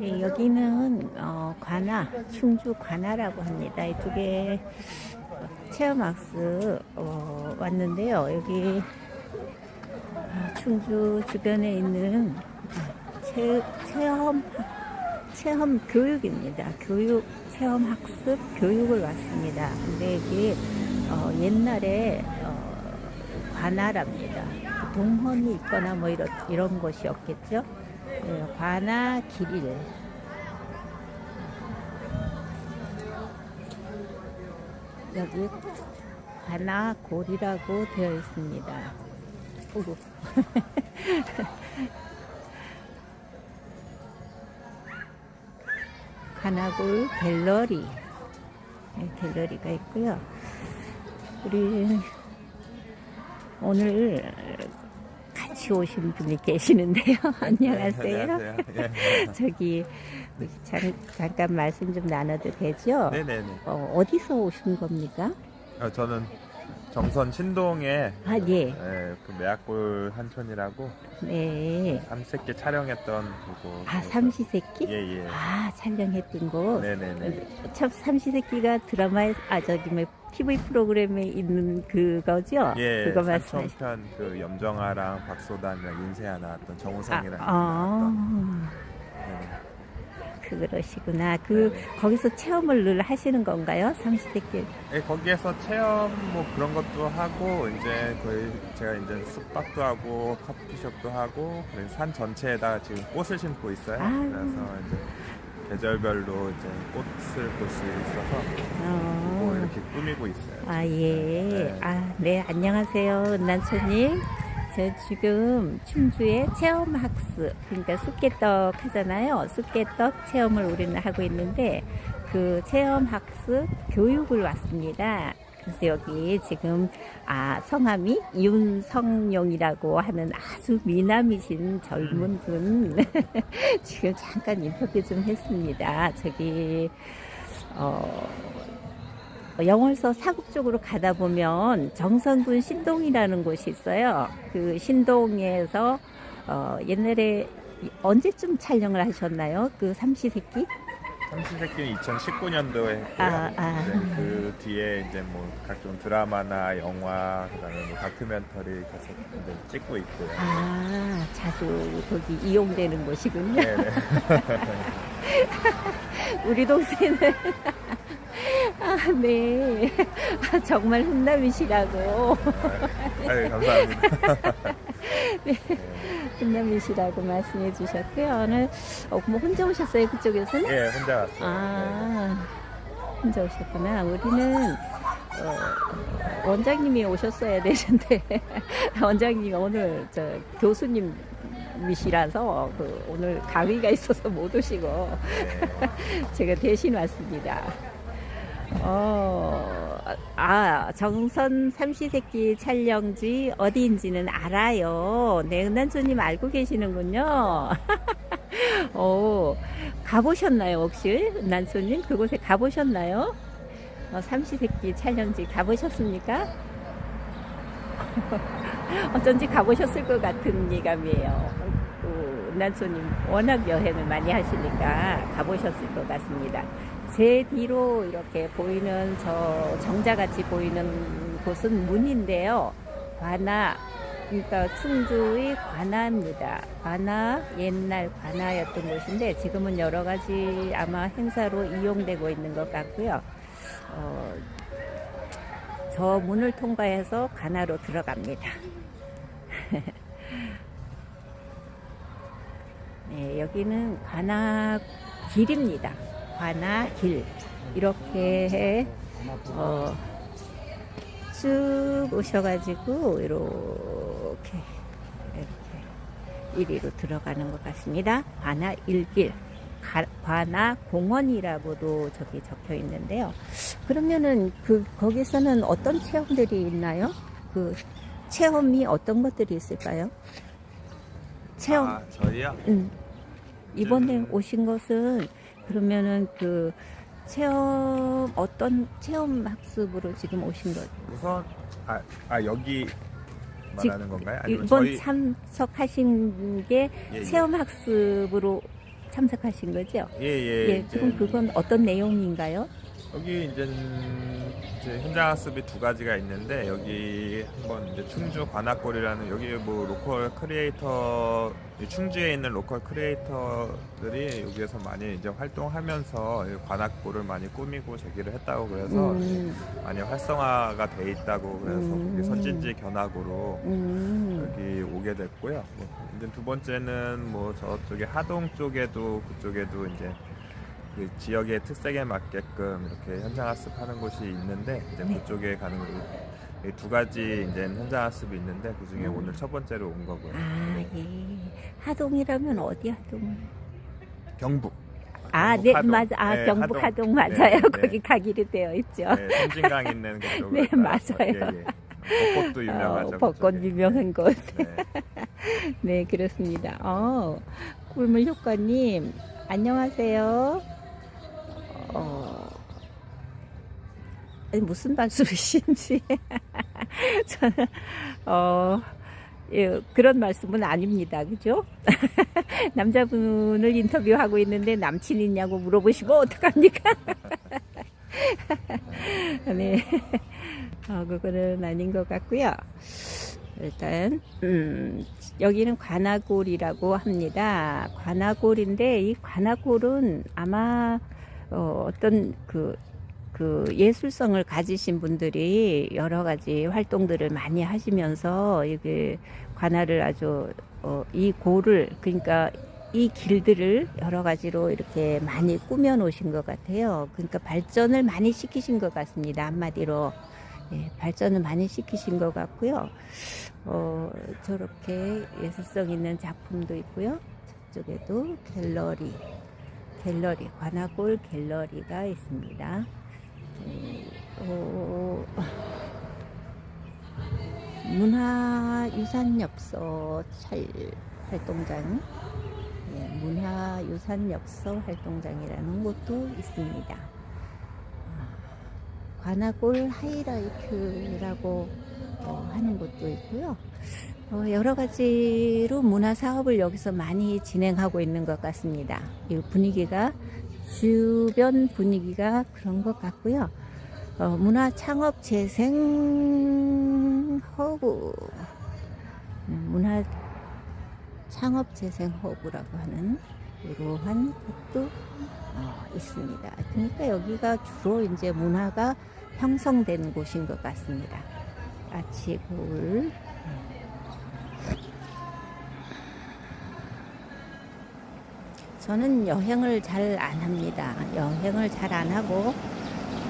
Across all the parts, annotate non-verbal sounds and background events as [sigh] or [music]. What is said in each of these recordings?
네, 여기는 어, 관아, 충주 관아라고 합니다. 이쪽에 체험학습 어, 왔는데요. 여기 아, 충주 주변에 있는 체, 체험 체험 교육입니다. 교육 체험 학습 교육을 왔습니다. 근데 이게 어, 옛날에 어, 관아랍니다. 동헌이 있거나 뭐 이런 이런 것이었겠죠. 네, 관아 길일. 여기 관아 골이라고 되어 있습니다. 오구. [laughs] 관아골 갤러리. 네, 갤러리가 있고요. 우리 오늘 같이 오신 분이 계시는데요. [laughs] 안녕하세요. 안녕하세요. 예. [laughs] 저기 잠, 잠깐 말씀 좀 나눠도 되죠? 네네네. 어, 어디서 오신 겁니까? 어, 저는 정선 신동에 아, 예. 예, 그 매학골 한촌이라고 네. 삼색기 촬영했던 그거. 아, 삼시세끼? 예 예. 아, 촬영했던 곳. 네네네. 참 삼시세끼가 드라마에, 아, 저기 뭐, TV 프로그램에 있는 그거죠? 예. 그거 말씀하시 삼천편 그 염정아랑 박소단이랑 윤세아 나왔던 아, 정우성이랑 나왔던. 아, 네. 그러시구나. 그, 거기서 체험을 늘 하시는 건가요? 삼시세끼. 예, 거기에서 체험 뭐 그런 것도 하고 이제 거의 제가 이제 숙박도 하고 커피숍도 하고 산 전체에다 지금 꽃을 심고 있어요. 아. 그래서 이제 계절별로 이제 꽃을 볼 수 있어서 어. 뭐 이렇게 꾸미고 있어요. 아, 예. 네. 아, 네. 안녕하세요. 은난초님. 저 지금 충주의 체험학습, 그러니까 쑥개떡 하잖아요. 쑥개떡 체험을 우리는 하고 있는데, 그 체험학습 교육을 왔습니다. 그래서 여기 지금, 아, 성함이 윤성용이라고 하는 아주 미남이신 젊은 분. [laughs] 지금 잠깐 인터뷰 좀 했습니다. 저기, 어, 영월서 사국 쪽으로 가다 보면 정선군 신동이라는 곳이 있어요. 그 신동에서 어, 옛날에 언제쯤 촬영을 하셨나요? 그 삼시세끼? 삼시세끼는 2019년도에 했고요. 아, 아. 이제 그 뒤에 이제 뭐 각종 드라마나 영화 그다음에 뭐 다큐멘터리 계속 이제 찍고 있고요. 아, 자주 거기 이용되는 곳이군요. 네네. [laughs] 우리 동생은 아, [laughs] 네. 아, [laughs] 정말 훈남이시라고. 아유 감사합니다. [laughs] 네. 훈남이시라고 말씀해 주셨고요. 오늘 어, 뭐 혼자 오셨어요? 그쪽에서는? 예, 혼자 왔어요. 아, 혼자 오셨구나. 우리는 어, 원장님이 오셨어야 되는데 원장님이 오늘 저 교수님이시라서 그 오늘 강의가 있어서 못 오시고 네. 제가 대신 왔습니다. 어, 아, 정선 삼시세끼 촬영지 어디인지는 알아요. 네, 은난초님 알고 계시는군요. [laughs] 어, 가보셨나요, 혹시? 은난초님? 그곳에 가보셨나요? 어, 삼시세끼 촬영지 가보셨습니까? [laughs] 어쩐지 가보셨을 것 같은 예감이에요. 어, 은난초님 워낙 여행을 많이 하시니까 가보셨을 것 같습니다. 제 뒤로 이렇게 보이는 저 정자같이 보이는 곳은 문인데요. 관아, 그러니까 충주의 관아입니다. 관아, 옛날 관아였던 곳인데 지금은 여러 가지 아마 행사로 이용되고 있는 것 같고요. 어, 저 문을 통과해서 관아로 들어갑니다. [laughs] 네, 여기는 관아 길입니다. 관아 길. 이렇게 어, 쭉 오셔가지고 이렇게 이렇게 이리로 들어가는 것 같습니다. 관아 일길. 가- 관아 공원이라고도 저기 적혀 있는데요. 그러면은 그 거기서는 어떤 체험들이 있나요? 그 체험이 어떤 것들이 있을까요? 체험. 아, 저희요? 음. 이번에 음. 오신 것은 그러면은 그 체험 어떤 체험 학습으로 지금 오신 거? 우선 아, 아 여기 말하는 건가요? 아니면 이번 저희 참석하신 게 예, 예. 체험 학습으로 참석하신 거죠? 예, 예. 예, 이제 그럼 그건 어떤 내용인가요? 여기 이제, 이제 현장 학습이 두 가지가 있는데 여기 한번 이제 충주 관악골이라는 여기 뭐 로컬 크리에이터 이 충주에 있는 로컬 크리에이터들이 여기에서 많이 이제 활동하면서 이 관악골을 많이 꾸미고 제기를 했다고 그래서 음, 많이 활성화가 돼 있다고 그래서 음. 거기 선진지 견학으로 음, 여기 오게 됐고요. 뭐, 이제 두 번째는 뭐 저쪽에 하동 쪽에도 그쪽에도 이제 그 지역의 특색에 맞게끔 이렇게 현장 학습하는 곳이 있는데 이제 네. 그쪽에 가는 거두 가지 이제 현장 학습이 있는데 그 중에 음. 오늘 첫 번째로 온 거고요. 아, 예. 하동이라면 어디 하동? 경북. 아, 경북 네, 하동. 맞아. 아, 네, 경북 하동. 하동, 맞아요. 네, 네. 거기 가기로 되어 있죠. 네, 섬진강 있는 [laughs] 그쪽으로. 네. 맞아요. 예, 예. 벚꽃도 유명하죠. 어, 벚꽃 그쪽에. 유명한 곳. 네. [laughs] 네, 그렇습니다. 어, 꿀물 효과님, 안녕하세요. 어, 무슨 말씀이신지. [laughs] 저는, 어, 예, 그런 말씀은 아닙니다. 그죠? [laughs] 남자분을 인터뷰하고 있는데 남친 있냐고 물어보시면 어떡합니까? [laughs] 네. 어, 그거는 아닌 것 같고요. 일단 음, 여기는 관아골이라고 합니다. 관아골인데 이 관아골은 아마 어, 어떤 그, 그 예술성을 가지신 분들이 여러 가지 활동들을 많이 하시면서 이게 관아를 아주 어, 이 골을 그러니까 이 길들을 여러 가지로 이렇게 많이 꾸며 놓으신 것 같아요. 그러니까 발전을 많이 시키신 것 같습니다. 한마디로. 예, 발전을 많이 시키신 것 같고요. 어, 저렇게 예술성 있는 작품도 있고요. 저쪽에도 갤러리, 갤러리, 관아골 갤러리가 있습니다. 음, 어, 문화유산엽서 찰 활동장, 예, 문화유산엽서 활동장이라는 곳도 있습니다. 관아골 하이라이트라고 어, 하는 곳도 있고요. 어, 여러 가지로 문화 사업을 여기서 많이 진행하고 있는 것 같습니다. 이 분위기가 주변 분위기가 그런 것 같고요. 어, 문화 창업 재생 허브 음, 문화 창업 재생 허브라고 하는 이러한 곳도 어, 있습니다. 그러니까 여기가 주로 이제 문화가 형성된 곳인 것 같습니다. 아치 골. 저는 여행을 잘 안 합니다. 여행을 잘 안 하고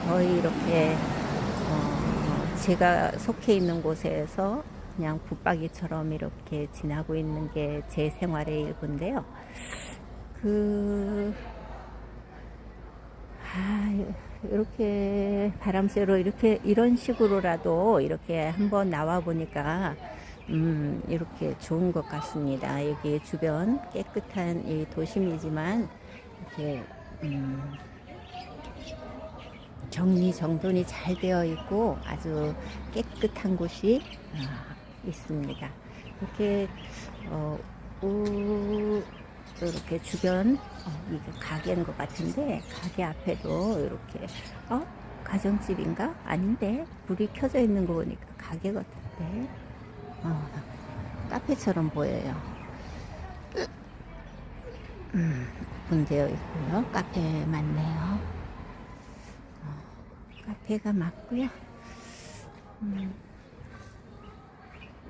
거의 이렇게 어, 제가 속해 있는 곳에서 그냥 붙박이처럼 이렇게 지나고 있는 게 제 생활의 일부인데요. 그, 아, 이렇게 바람 쐬러 이렇게 이런 식으로라도 이렇게 한번 나와 보니까 음, 이렇게 좋은 것 같습니다. 여기 주변 깨끗한 이 도심이지만 이렇게 음, 정리 정돈이 잘 되어 있고 아주 깨끗한 곳이 아, 있습니다. 이렇게 어, 우, 이렇게 주변 어, 이게 가게인 것 같은데 가게 앞에도 이렇게 어 가정집인가 아닌데 불이 켜져 있는 거 보니까 가게 같은데 어, 카페처럼 보여요. 음, 오픈되어 있고요. 카페 맞네요. 어, 카페가 맞고요. 음.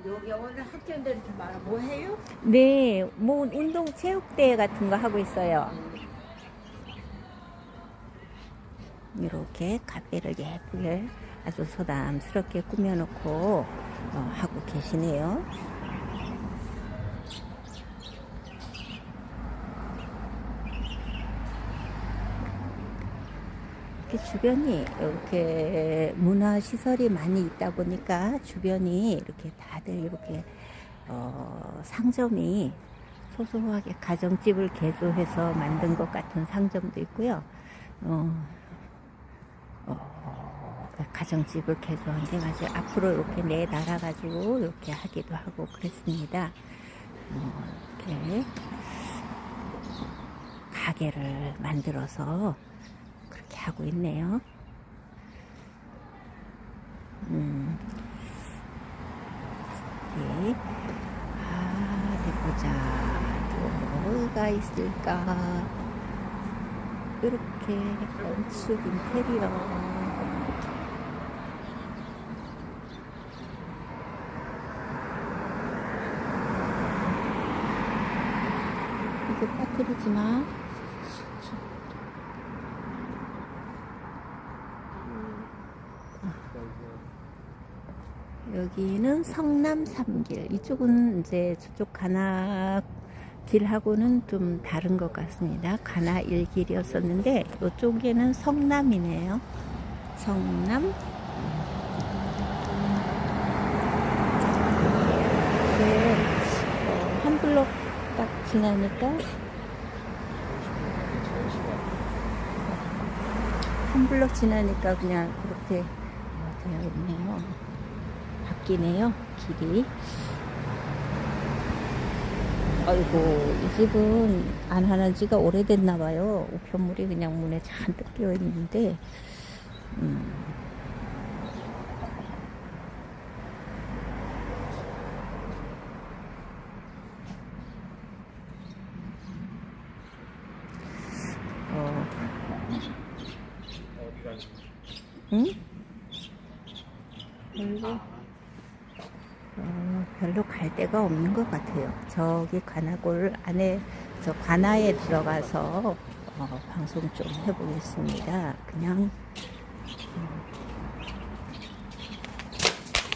여기 오늘 학생들 이렇게 많아. 뭐 해요? 네, 뭐 운동 체육대회 같은 거 하고 있어요. 이렇게 카페를 예쁘게 아주 소담스럽게 꾸며놓고 어, 하고 계시네요. 이렇게 주변이 이렇게 문화 시설이 많이 있다 보니까 주변이 이렇게 다들 이렇게 어, 상점이 소소하게 가정집을 개조해서 만든 것 같은 상점도 있고요. 어, 어, 가정집을 개조한 지 아주 앞으로 이렇게 내달아가지고 이렇게 하기도 하고 그랬습니다. 음, 이렇게 가게를 만들어서 그렇게 하고 있네요. 음, 네. 아, 어디 보자. 또 뭐가 있을까? 이렇게 건축 인테리어. 이거 빠뜨리지 마. 여기는 성남 삼길. 이쪽은 이제 저쪽 가나 길하고는 좀 다른 것 같습니다. 가나 일길이었었는데 이쪽에는 성남이네요. 성남. 네, 어, 한 블록 딱 지나니까 한 블록 지나니까 그냥 그렇게 되어 있네요. 바뀌네요, 길이. 아이고, 이 집은 안 하는 지가 오래됐나 봐요. 우편물이 그냥 문에 잔뜩 끼어 있는데, 음. 어, 응? 별로, 어, 데가 없는 것 같아요. 저기 관아골 안에, 저 관아에 들어가서 어, 방송 좀 해보겠습니다. 그냥, 음.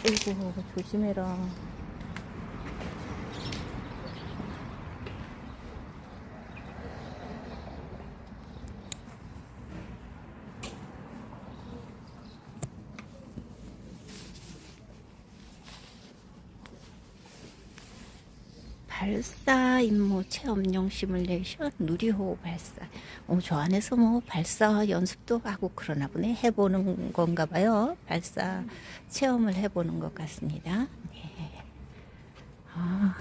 아이고, 조심해라. 임무 체험용 시뮬레이션 누리호 발사. 어, 저 안에서 뭐 발사 연습도 하고 그러나 보네. 해보는 건가 봐요. 발사 체험을 해보는 것 같습니다. 네. 아,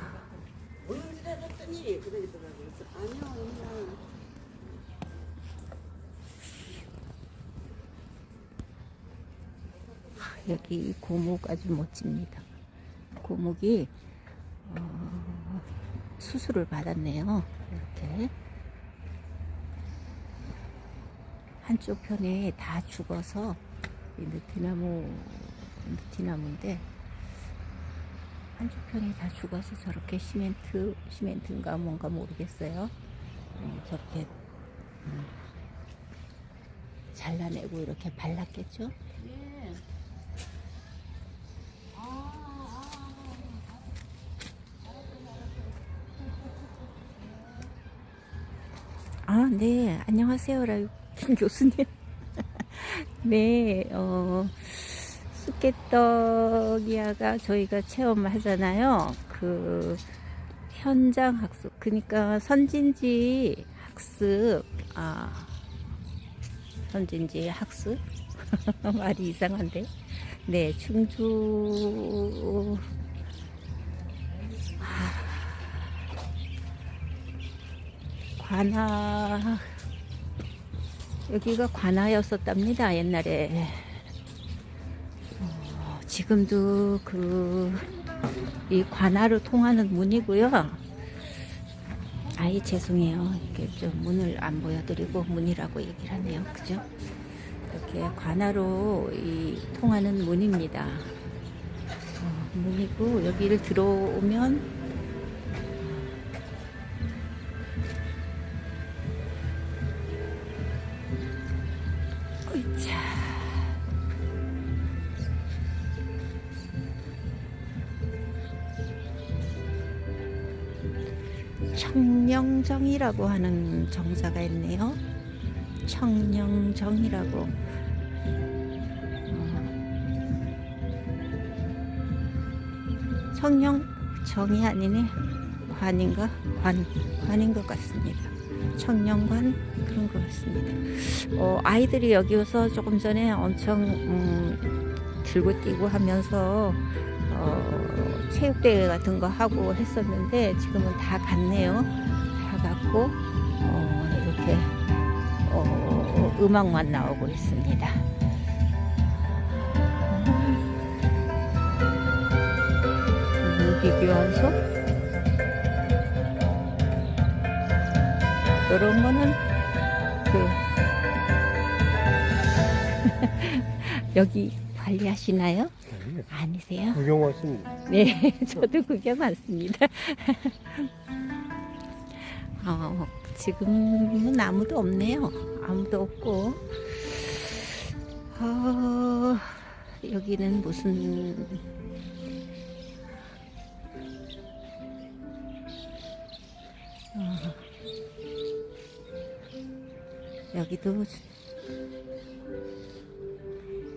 여기 고목 아주 멋집니다. 고목이 어, 수술을 받았네요. 이렇게 한쪽 편에 다 죽어서 이 느티나무 느티나무인데 한쪽 편이 다 죽어서 저렇게 시멘트 시멘트인가 뭔가 모르겠어요. 어, 저렇게 음, 잘라내고 이렇게 발랐겠죠? 아, 네. 안녕하세요. 라유 [laughs] 교수님. [laughs] 네, 어, 쑥개떡이야가 저희가 체험하잖아요. 그, 현장 학습. 그니까 선진지 학습. 아, 선진지 학습? [laughs] 말이 이상한데. 네, 충주. 관아 여기가 관아였었답니다 옛날에. 어, 지금도 그 이 관아로 통하는 문이고요. 아이 죄송해요. 이게 좀 문을 안 보여드리고 문이라고 얘기를 하네요. 그죠? 이렇게 관아로 이 통하는 문입니다. 어, 문이고 여기를 들어오면 청령정이라고 하는 정자가 있네요. 청령정이라고. 어. 청령 정이 아니네. 관인가? 관, 관인 것 같습니다. 청년관 그런 것 같습니다. 어, 아이들이 여기 와서 조금 전에 엄청 음, 들고 뛰고 하면서 어, 체육대회 같은 거 하고 했었는데 지금은 다 갔네요. 다 갔고 어, 이렇게 어, 음악만 나오고 있습니다. 무기교환소 이런 거는 그 [laughs] 여기 관리하시나요? 아니세요? 구경 왔습니다. 네, [laughs] 저도 구경 왔습니다. [laughs] 어, 지금은 아무도 없네요. 아무도 없고, 어, 여기는 무슨, 어, 여기도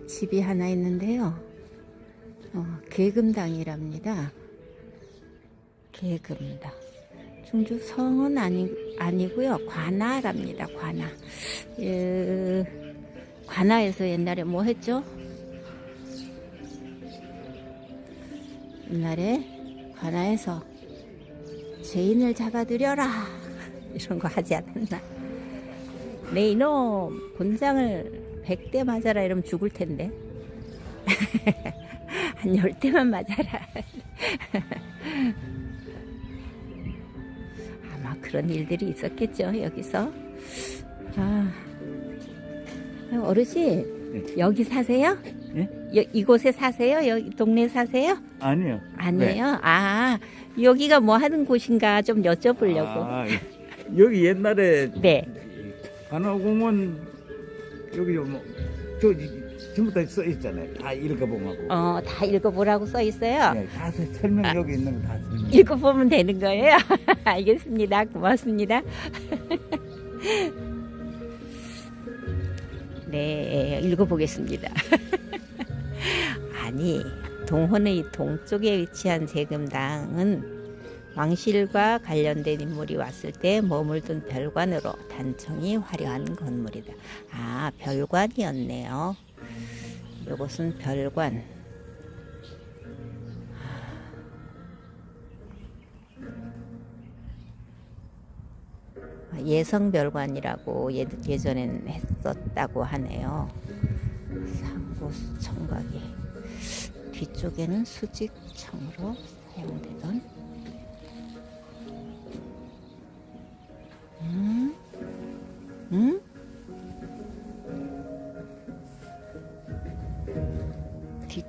집이 하나 있는데요. 어, 계금당이랍니다. 계금당. 충주 성은 아니, 아니고요. 관아랍니다. 관아. 예, 관아에서 옛날에 뭐 했죠? 옛날에 관아에서 죄인을 잡아들여라. [laughs] 이런 거 하지 않았나? 내 이놈, 곤장을 100대 맞아라 이러면 죽을 텐데. [laughs] 한열 대만 맞아라. [laughs] 그런 일들이 있었겠죠, 여기서. 아, 어르신, 여기 사세요? 예? 여- 이곳에 사세요? 여기 동네 사세요? 아니요. 아니에요? 아, 여기가 뭐 하는 곳인가 좀 여쭤보려고. 아, 여기 옛날에 네. 관화공원 여기 뭐 저 전부 다 써 있잖아요. 다 읽어보고. 어, 다 읽어보라고 써 있어요. 네, 다 서- 설명 여기 있는 거 다 설명. 읽어보면 되는 거예요? [laughs] 알겠습니다. 고맙습니다. [laughs] 네, 읽어보겠습니다. [laughs] 아니, 동혼의 동쪽에 위치한 재금당은 왕실과 관련된 인물이 왔을 때 머물던 별관으로 단청이 화려한 건물이다. 아, 별관이었네요. 이것은 별관. 예성별관이라고 예, 예전엔 했었다고 하네요. 상고 청각이 뒤쪽에는 수직청으로 사용되던 음? 음?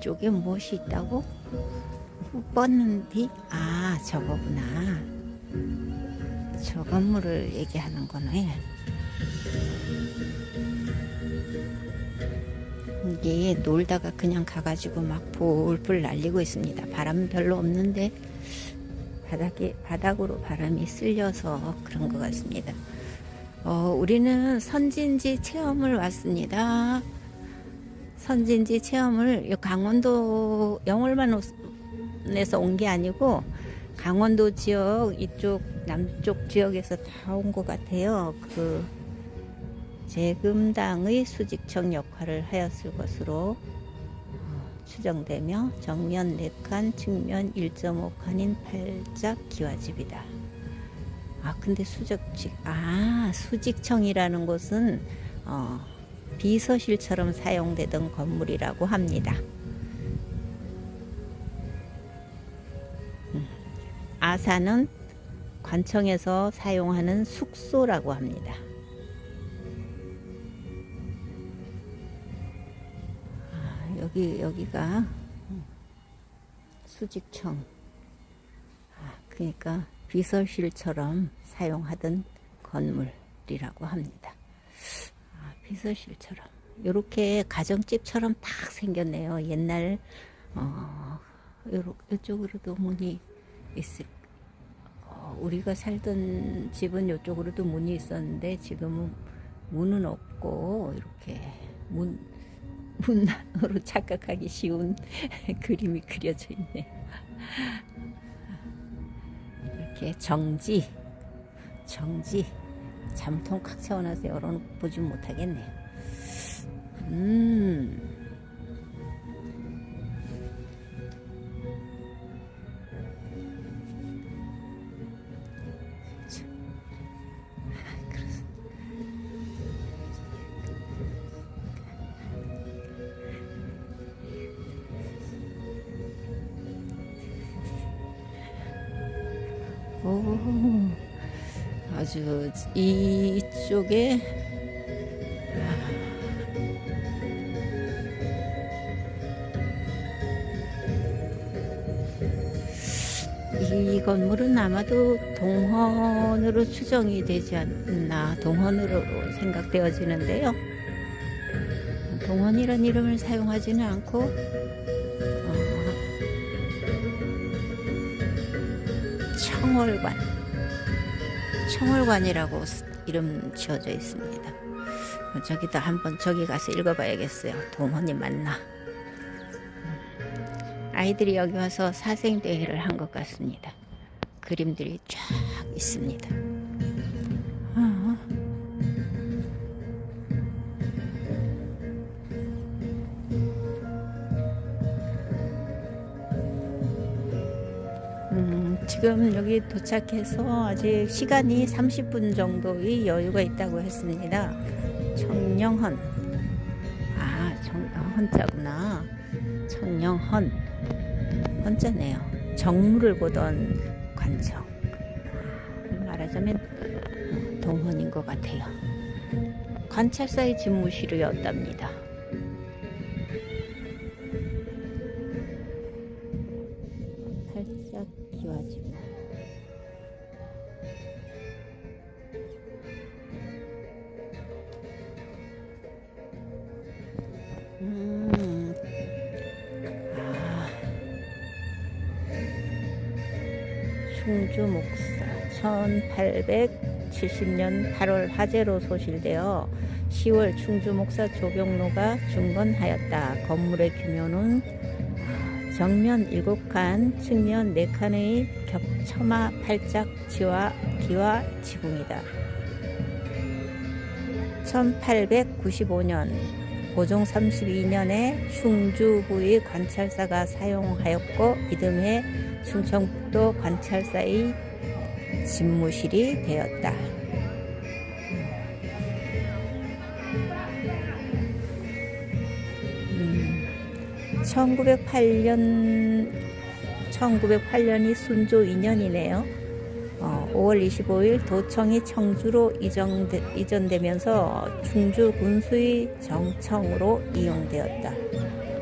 뒤쪽에 무엇이 있다고? 뻗는 뒤? 아 저거구나. 저 건물을 얘기하는 거네. 이게 놀다가 그냥 가가지고 막 볼볼 날리고 있습니다. 바람 별로 없는데 바닥에 바닥으로 바람이 쓸려서 그런 것 같습니다. 어, 우리는 선진지 체험을 왔습니다. 선진지 체험을 이 강원도 영월만에서 온 게 아니고 강원도 지역 이쪽 남쪽 지역에서 다 온 것 같아요. 그 재금당의 수직청 역할을 하였을 것으로 어, 추정되며 정면 4칸, 측면 1.5칸인 팔작 기와집이다. 아 근데 수직직 아 수직청이라는 곳은 어, 비서실처럼 사용되던 건물이라고 합니다. 아사는 관청에서 사용하는 숙소라고 합니다. 아, 여기 여기가 수직청. 아, 그러니까 비서실처럼 사용하던 건물이라고 합니다. 아, 비서실처럼 이렇게 가정집처럼 딱 생겼네요. 옛날 어, 이쪽으로도 문이 있을 어, 우리가 살던 집은 이쪽으로도 문이 있었는데 지금은 문은 없고 이렇게 문 문으로 [laughs] 착각하기 쉬운 [laughs] 그림이 그려져 있네요. 이렇게 정지 정지 잠통 칵 채워놔서 열어보지 못하겠네요. 음. 참. 그렇습니다. 오, 아주 이쪽에 이 건물은 아마도 동헌으로 추정이 되지 않나 동헌으로 생각되어지는데요. 동헌이란 이름을 사용하지는 않고 어, 청월관 청월관이라고 스- 이름 지어져 있습니다. 어, 저기도 한번 저기 가서 읽어봐야겠어요. 동헌이 맞나? 아이들이 여기 와서 사생대회를 한 것 같습니다. 그림들이 쫙 있습니다. 지금 여기 도착해서 아직 시간이 30분 정도의 여유가 있다고 했습니다. 청령헌. 아, 청, 아, 헌자구나. 청령헌. 헌자네요. 정물을 보던 관청. 말하자면 음, 동헌인 것 같아요. 관찰사의 집무실이었답니다. 충주 목사 1870년 8월 화재로 소실되어 10월 충주 목사 조병로가 중건하였다. 건물의 규모는 정면 7칸, 측면 4칸의 겹처마 팔짝 지와 기와 지붕이다. 1895년 고종 32년에 충주부의 관찰사가 사용하였고 이듬해 충청북도 관찰사의 집무실이 되었다. 음, 1908년 1908년이 순조 2년이네요. 어, 5월 25일 도청이 청주로 이전되, 이전되면서 충주 군수의 정청으로 이용되었다.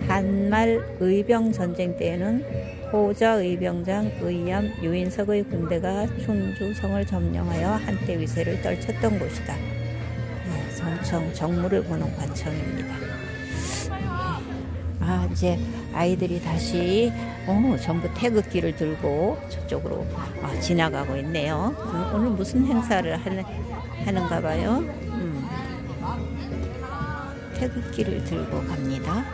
한말 의병 전쟁 때에는 호자 의병장 의암 유인석의 군대가 충주성을 점령하여 한때 위세를 떨쳤던 곳이다. 네, 정청 정무를 보는 관청입니다. 아 이제 아이들이 다시 어, 전부 태극기를 들고 저쪽으로 아, 지나가고 있네요. 음, 오늘 무슨 행사를 하는, 하는가 봐요. 음. 태극기를 들고 갑니다.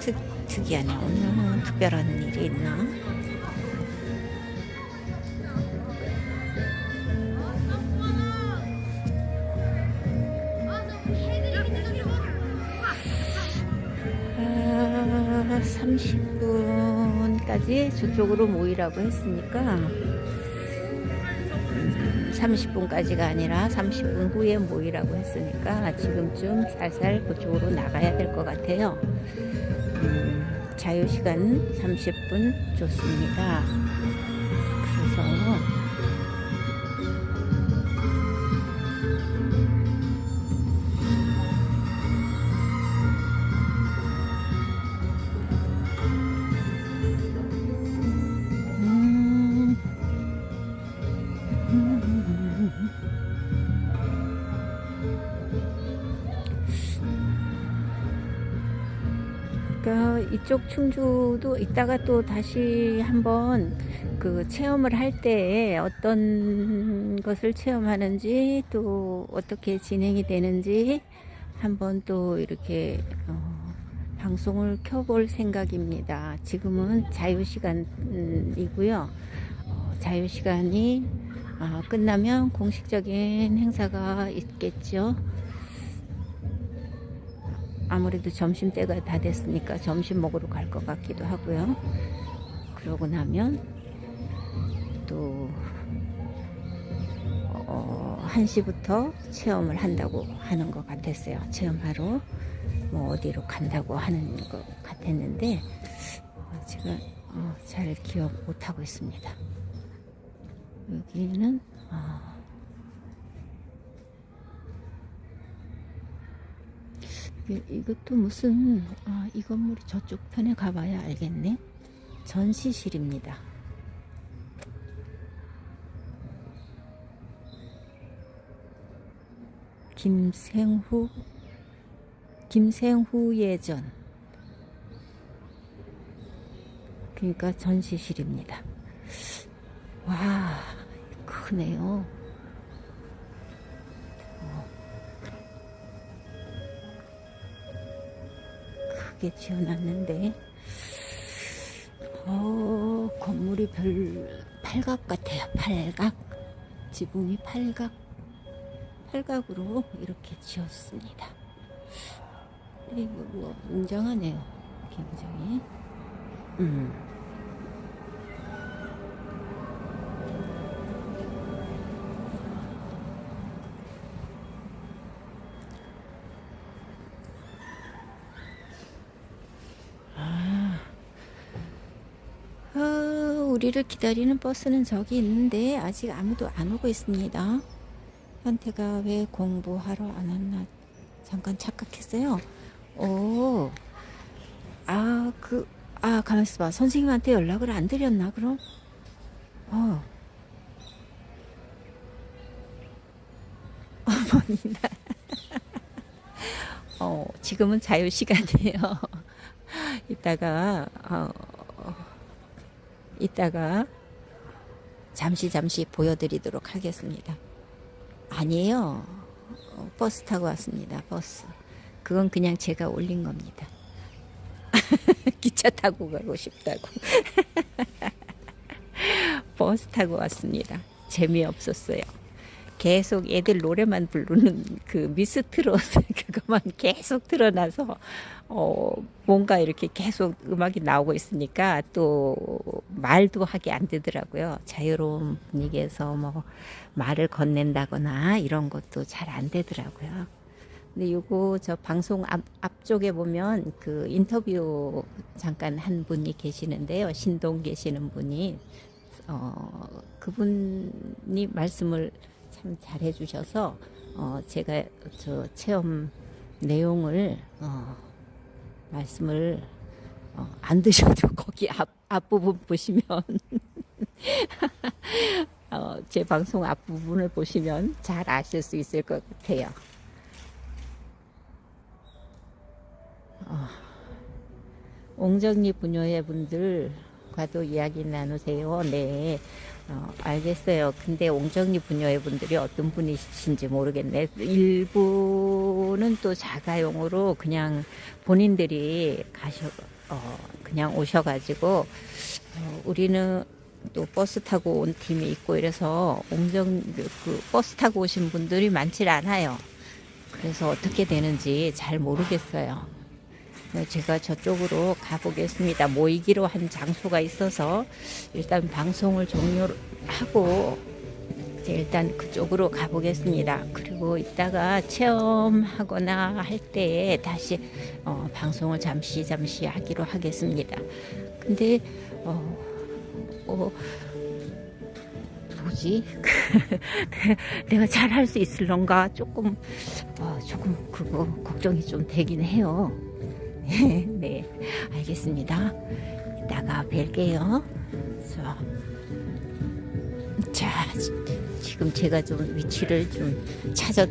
특, 특이하네. 오늘은 특별한 일이 있나? 아, 30분 까지 저쪽으로 모이라고 했으니까 음, 30분까지가 아니라 30분 후에 모이라고 했으니까 지금쯤 살살 그쪽으로 나가야 될 것 같아요. 음, 자유시간 30분 좋습니다. 이쪽 충주도 이따가 또 다시 한번 그 체험을 할때 어떤 것을 체험하는지 또 어떻게 진행이 되는지 한번 또 이렇게 어, 방송을 켜볼 생각입니다. 지금은 자유시간이고요. 어, 자유시간이 아, 끝나면 공식적인 행사가 있겠죠. 아무래도 점심 때가 다 됐으니까 점심 먹으러 갈 것 같기도 하고요. 그러고 나면 또 어, 1시부터 체험을 한다고 하는 것 같았어요. 체험하러 뭐 어디로 간다고 하는 것 같았는데 어, 제가 어, 잘 기억 못 하고 있습니다. 여기는 어, 이- 이것도 무슨 아, 이 건물이 저쪽 편에 가봐야 알겠네. 전시실입니다. 김생후 김생후 예전 그러니까 전시실입니다. 와 크네요. 크게 지어놨는데 어 건물이 별 팔각 같아요. 팔각 지붕이 팔각 팔각으로 이렇게 지었습니다. 그리고 뭐 웅장하네요. 굉장히. 음. 우리를 기다리는 버스는 저기 있는데 아직 아무도 안 오고 있습니다. 현태가 왜 공부하러 안 왔나 잠깐 착각했어요. 오, 아, 그, 아, 가만있어 봐. 선생님한테 연락을 안 드렸나, 그럼? 어. [laughs] 어머니 나. [laughs] 어, 지금은 자유 시간이에요. [laughs] 이따가, 어, 이따가 잠시 잠시 보여드리도록 하겠습니다. 아니에요. 어, 버스 타고 왔습니다. 버스. 그건 그냥 제가 올린 겁니다. [laughs] 기차 타고 가고 싶다고. [laughs] 버스 타고 왔습니다. 재미없었어요. 계속 애들 노래만 부르는 그 미스 트롯 [laughs] 그것만 계속 틀어놔서 어 뭔가 이렇게 계속 음악이 나오고 있으니까 또 말도 하게 안 되더라고요. 자유로운 분위기에서 뭐 말을 건넨다거나 이런 것도 잘 안 되더라고요. 근데 요거 저 방송 앞, 앞쪽에 보면 그 인터뷰 잠깐 한 분이 계시는데요. 신동 계시는 분이 어 그분이 말씀을 참 잘해 주셔서 어 제가 저 체험 내용을 어 말씀을 어, 안 드셔도 [laughs] 거기 앞 앞부분 보시면 [laughs] 어, 제 방송 앞부분을 보시면 잘 아실 수 있을 것 같아요. 어, 옹정리 부녀회 분들과도 이야기 나누세요. 네. 어, 알겠어요. 근데 옹정리 부녀회 분들이 어떤 분이신지 모르겠네. 일부는 또 자가용으로 그냥 본인들이 가셔, 어, 그냥 오셔가지고, 어, 우리는 또 버스 타고 온 팀이 있고 이래서 옹정, 그 버스 타고 오신 분들이 많질 않아요. 그래서 어떻게 되는지 잘 모르겠어요. 네, 제가 저쪽으로 가보겠습니다. 모이기로 한 장소가 있어서 일단 방송을 종료하고 일단 그쪽으로 가보겠습니다. 그리고 이따가 체험하거나 할 때 다시 어, 방송을 잠시 잠시 하기로 하겠습니다. 근데 어, 어 뭐지? [laughs] 내가 잘 할 수 있을런가 조금 어, 조금 그거 걱정이 좀 되긴 해요. [laughs] 네, 알겠습니다. 이따가 뵐게요. 자, 자, 지금 제가 좀 위치를 좀 찾아